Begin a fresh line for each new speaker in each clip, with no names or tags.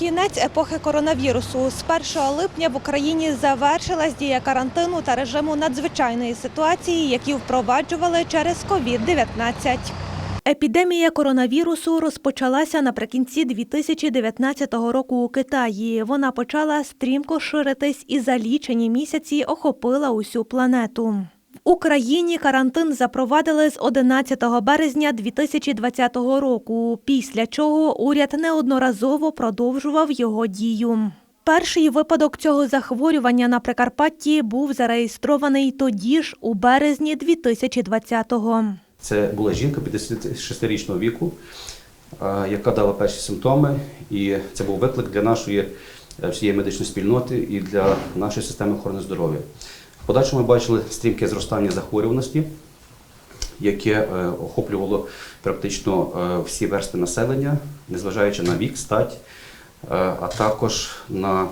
Кінець епохи коронавірусу. З 1 липня в Україні завершилась дія карантину та режиму надзвичайної ситуації, які впроваджували через COVID-19. Епідемія коронавірусу розпочалася наприкінці 2019 року у Китаї. Вона почала стрімко ширитись і за лічені місяці охопила усю планету. Україні карантин запровадили з 11 березня 2020 року, після чого уряд неодноразово продовжував його дію. Перший випадок цього захворювання на Прикарпатті був зареєстрований тоді ж, у березні 2020-го.
Це була жінка 56-річного віку, яка дала перші симптоми, і це був виклик для нашої е, всієї медичної спільноти і для нашої системи охорони здоров'я. В подальшому ми бачили стрімке зростання захворюваності, яке е, охоплювало практично е, всі версти населення, незважаючи на вік, стать, е, а також на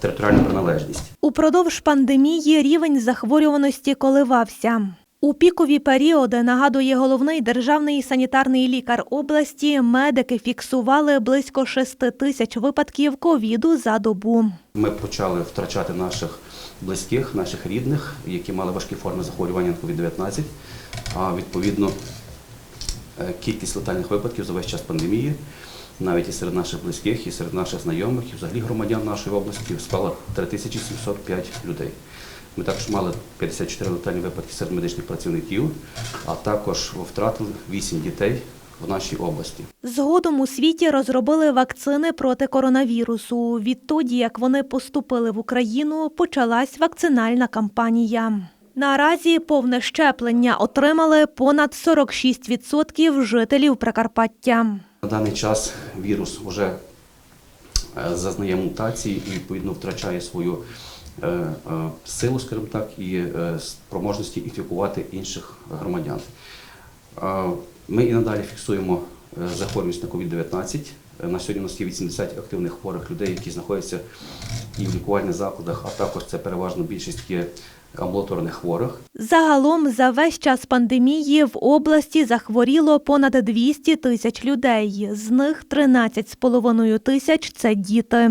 територіальну приналежність.
Упродовж пандемії рівень захворюваності коливався. У пікові періоди, нагадує головний державний санітарний лікар області, медики фіксували близько 6 тисяч випадків ковіду за добу.
Ми почали втрачати наших близьких, наших рідних, які мали важкі форми захворювання на COVID-19. А відповідно е, кількість летальних випадків за весь час пандемії, навіть і серед наших близьких, і серед наших знайомих, і взагалі громадян нашої області склала 3705 людей. Ми також мали 54 летальні випадки серед медичних працівників, а також втратили 8 дітей в нашій області.
Згодом у світі розробили вакцини проти коронавірусу. Відтоді, як вони поступили в Україну, почалась вакцинальна кампанія. Наразі повне щеплення отримали понад 46% жителів Прикарпаття.
На даний час вірус вже е, зазнає мутації і відповідно втрачає свою силу, скажімо так, і е, спроможності інфікувати інших громадян. Е, Ми і надалі фіксуємо е, захворюваність на COVID-19. Е, На сьогодні у нас є 80 активних хворих людей, які знаходяться і в лікувальних закладах, а також це переважно більшість є амбулаторних хворих.
Загалом за весь час пандемії в області захворіло понад 200 тисяч людей. З них 13,5 тисяч це діти.